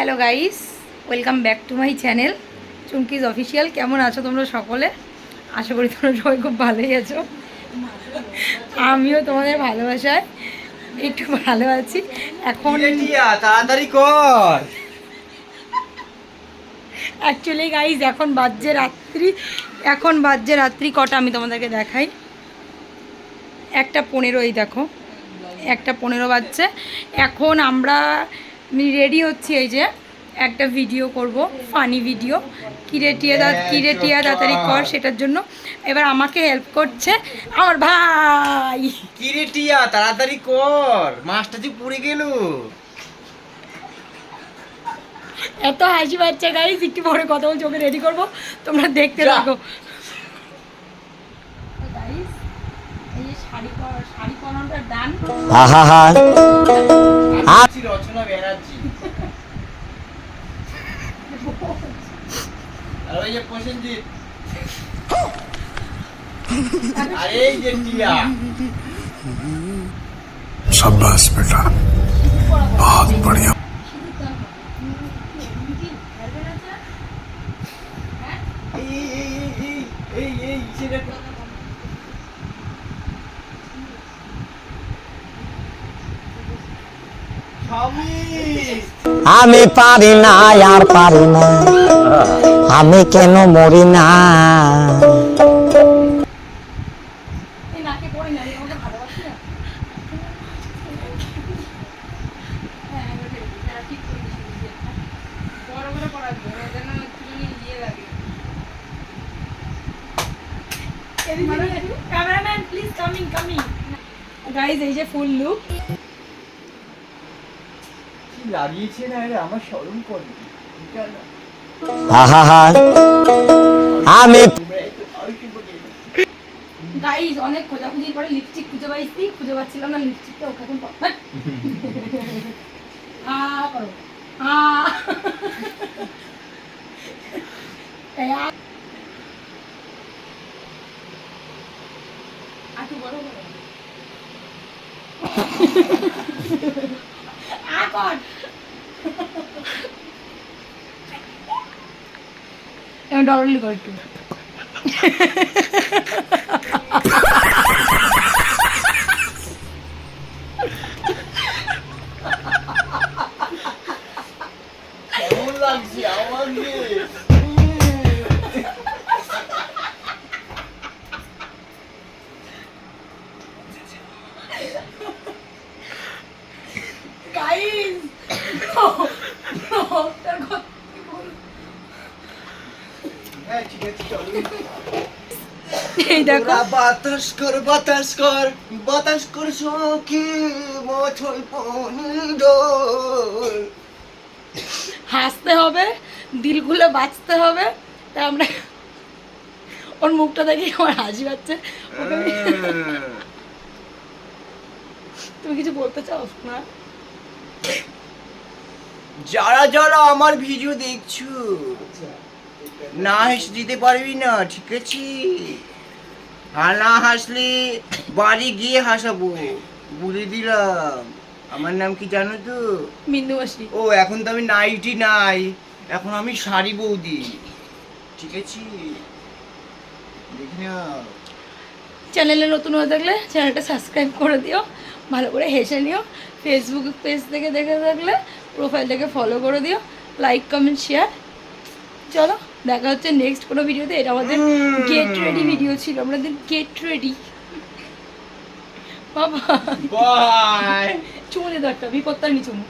Hello guys welcome back to my channel. Chumki's official কেমন আছো তোমরা সকলে? আশা করি তোমরা সবাই খুব ভালোই আছো। আমিও তোমাদের ভালোবাসায় একটু ভালো আছি। এখন তাড়াতাড়ি কর। অ্যাকচুয়ালি গাইজ এখন বাজছে রাত্রি এখন বাজছে রাত্রি কটা আমি তোমাদেরকে দেখাই। একটা পনেরোই দেখো একটা পনেরো বাজছে। এখন আমরা রেডি হচ্ছি এই যে একটা ভিডিও করব ফানি ভিডিও কিরে টিয়া দা কিরে টিয়া তাড়াতাড়ি কর সেটার জন্য। এবার আমাকে হেল্প করছে আমার ভাই। কিরে টিয়া তাড়াতাড়ি কর। মাছটা যে পুড়ে গেল। এত হাসি পাচ্ছে গাইজ একটু পরে কথা বলছি ওকে রেডি করব। তোমরা দেখতে। থাকো। শাড়ি পরা- শাড়ি পরানোটা done। আছি রচনা ব্যানার্জি আর ওই যে প্রসেনজিৎ আর এই যে টিয়া शाबाश बेटा बहुत बढ़िया এই এই এই এই এই এই আমি পারি না আর পারি না। আমি কেন মরি না? এই যে ফুল লুক লাগিয়েছে না রে আমার শরম করে আমি গাইজ অনেক খোঁজাখুঁজির পরে লিপস্টিক খুঁজে পাইছি খুঁজে পাচ্ছিলাম না লিপস্টিকটা এখন পাবো আ করো। আ আ। আটু বড় বড়। আ কর। এবার ডরলি কর একটু কেমন লাগছে আমাকে গাইস হ্যাঁ ঠিক আছে চলো এই দেখো। বাতাস কর বাতাস কর বাতাস কর সখী পানি হাসতে হবে দিল খুলে বাঁচতে হবে তাই আমরা ওর মুখটা দেখে আমার হাসি পাচ্ছে। তুমি কিছু বলতে চাও না যারা যারা আমার ভিডিও দেখছ না হেসে দিতে পারবি না ঠিক আছে? আর না হাসলে বাড়ি গিয়ে হাসাবো বলে দিলাম। আমার নাম কি জানো তো? বিন্দুবাসী ও এখন তো আমি নাইটি নাই এখন আমি শাড়ি বৌদি ঠিক আছে? দেখি না চ্যানেলে নতুন হয়ে থাকলে চ্যানেলটা সাবস্ক্রাইব করে দিও ভালো করে হেসে নিও। ফেসবুক পেজ থেকে দেখে থাকলে প্রোফাইলটাকে ফলো করে দিও লাইক কমেন্ট শেয়ার চলো। দেখা হচ্ছে নেক্সট কোনো ভিডিওতে এটা আমাদের গেট রেডি ভিডিও ছিল আমাদের গেট রেডি বাবা। চুমু একটা বিপত্তার নি চুমু